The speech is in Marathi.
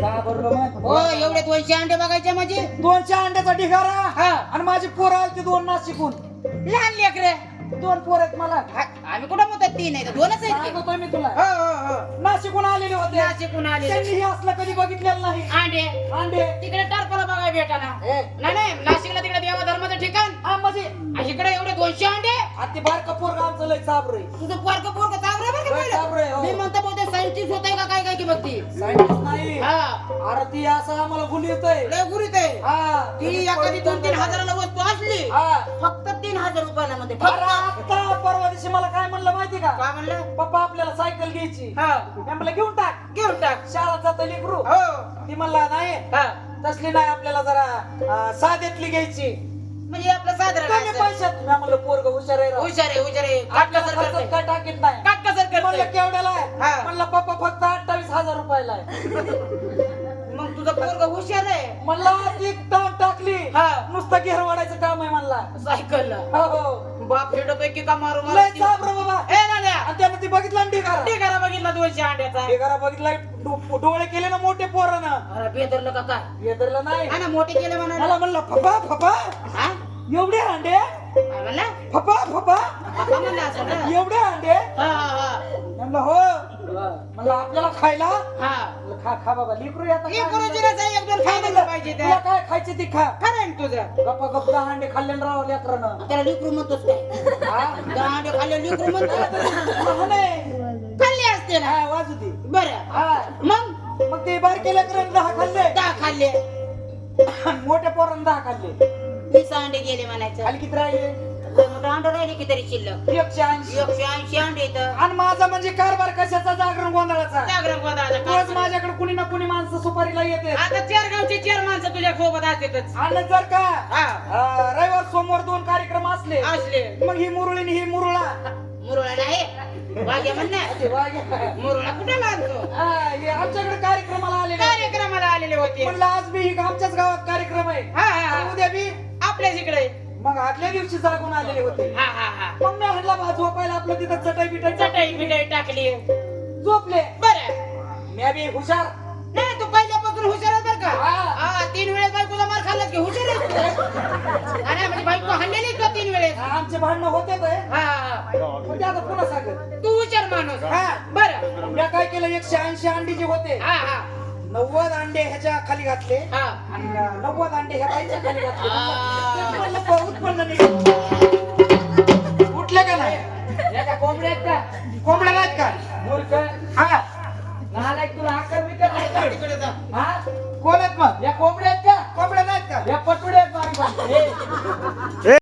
हो एवढे दोनशे अंडे बघायचे म्हणजे? दोनशे अंड्याचा ढिगारा? हा. आणि माझी पोरं आली दोन नाशिकून लहान लेकरे. दोन पोर आहेत मला. आम्ही कुठं म्हणतात तीन आहे दोनच आहेत मी तुला. हो हो हो. नाशिकून आलेले होते. नाशिकून आले त्यांनी हे असलं कधी बघितलेलं नाही. अंडे. अंडे. तिकडे टारपाला बघाय भेटाना ए, नाही नाही नाशिकला तिकडे देवा धर्माचं ठिकाण. हा म्हणजे? आणि इकडे एवढे दोनशे अंडे? आता ते बारका पोरगा आमचं लय चाबर आहे. तुझं पोरग पोरग चावरे बरं का लय आहे पहिलं? हो. मी म्हणतो बहुतेक सायंटिस्ट होत का की बघती सायंटिस्ट नाही. हा. अरे ती असं आम्हाला गुन्हे येतोय. लय गुरीत आहे हा. ती एखादी दोन तीन हजाराला वस्तू असली हा. फक्त तीन हजार रुपयाला मध्ये अरे फक्त आता परवा दिवशी मला काय म्हणलं माहिती का? काय म्हणलं? पप्पा आपल्याला सायकल घ्यायची. हा. मी म्हणलं घेऊन टाक. घेऊन टाक. शाळा जात लेकरू. हो. ती म्हणला नाही. हा. तसली नाही आपल्याला जरा अं, साध्यातली घ्यायची. म्हणजे आपलं साधारण कमी. पैशात. मी म्हणलं पोरग हुशार आहे राव. हुशार आहे हुशार आहे. आपल्याला काटकसर खर्चात करते काय टाकीत नाही. काटकसर म्हणलं केवढ्याला आहे? हा. म्हणलं पप्पा फक्त आहे मग तुझं पोरग हुशार आहे. म्हणलं ती टाक टाकली. हा. नुसतं घेर वाढायचं काम आहे म्हणला. सायकलला हो हो. बाप फेडतोय की का मारू? लय चाप रे बाबा. ए नाल्या आणि त्यानं ती बघितला ना ढिगारा? ढिगारा बघितला दोनशे अंड्याचा? ढिगारा बघितला डो- डोळे केले ना मोठे पोरानं. अरे बेदरलं का काय? येतरला नाही. हा ना मोठे केले म्हणा मला म्हणलं फपा फपा. हा? एवढे अंडे? म्हणला. फपा फपा. बाबा म्हणला असं ना? एवढे अंडे? हा हा. म्हणलं हो. म्हणलं आपल्याला खायला? हा. म्हणलं, खा खा बाबा लिकरू लेकराची म्हणलं? रजा एक दोन खा खायला म्हणलं, पाहिजे तुला त्या. काय खायचे ती खा. खरं आहे ना तुझं? गप्पा गप्पा अंडे खाल्ले ना राव लेकरानं. त्याला लिकरू म्हणतोस काय? हा? अंडे खाल्ले लिकरू म्हणतो. खाल्ले असते ना हा वाजू दे. बरं. हा. मग? मग ते बारके लेकरानं दहा खाल्ले? दहा खाल्ले. मोठ्या पोरानं दहा खाल्ले. वीस अंडे गेले म्हणायचं. खाली किती राहिले? मोठं अंडे राहिले की तरी शिल्लक? एकशे ऐंशी. एकशे ऐंशी अंडे येतं आणि माझा म्हणजे कारभार कशाचा? सुपारीला येते. आता चार गावचे चार माणसं तुझ्या सोबत असतातच. आणि जर का हा. अं, रविवार सोमवार दोन कार्यक्रम असले असले. मग ही मुरळी आणि ही मुरळा. मुरळा नाही वाघ्या म्हणणार ते वागे. मुरळा कुठे लागतो हा, हे आमच्याकडे कार्यक्रमाला आलेले कार्यक्रमाला आलेले होते. म्हणलं आज बी ही आमच्याच गावात कार्यक्रम आहे. हा आणि. उद्या बी आपल्याच इकडे मग आदल्या दिवशी जागून आलेले होते. हा हा हा. मग मी बा झोपायला आपलं तिथं चटाई बिटाई चटई बिटाई टाकली. झोपले. बरं. मी बी हुशार. आमचे भांडणं होते ते आता पुन्हा सांगत तू हुशार माणूस. हा. बरं. मी काय केलं? एकशे ऐंशी अंडी जे होते हा हा. नव्वद अंडे ह्याच्या खाली घातले हा. नव्वद अंडे ह्या बाईच्या खाली घातले. उत्पन्न नाही उठले का नाही? याच्या कोंबड्या आहेत का? कोंबड्या नाहीत का? मूर्ख. हा. नालायक तुला? आकर बिकर नाही. हा? कोण आहेत मग? या कोंबड्या आहेत का? कोंबड्या नाहीत का? या पटुड्या आहेत.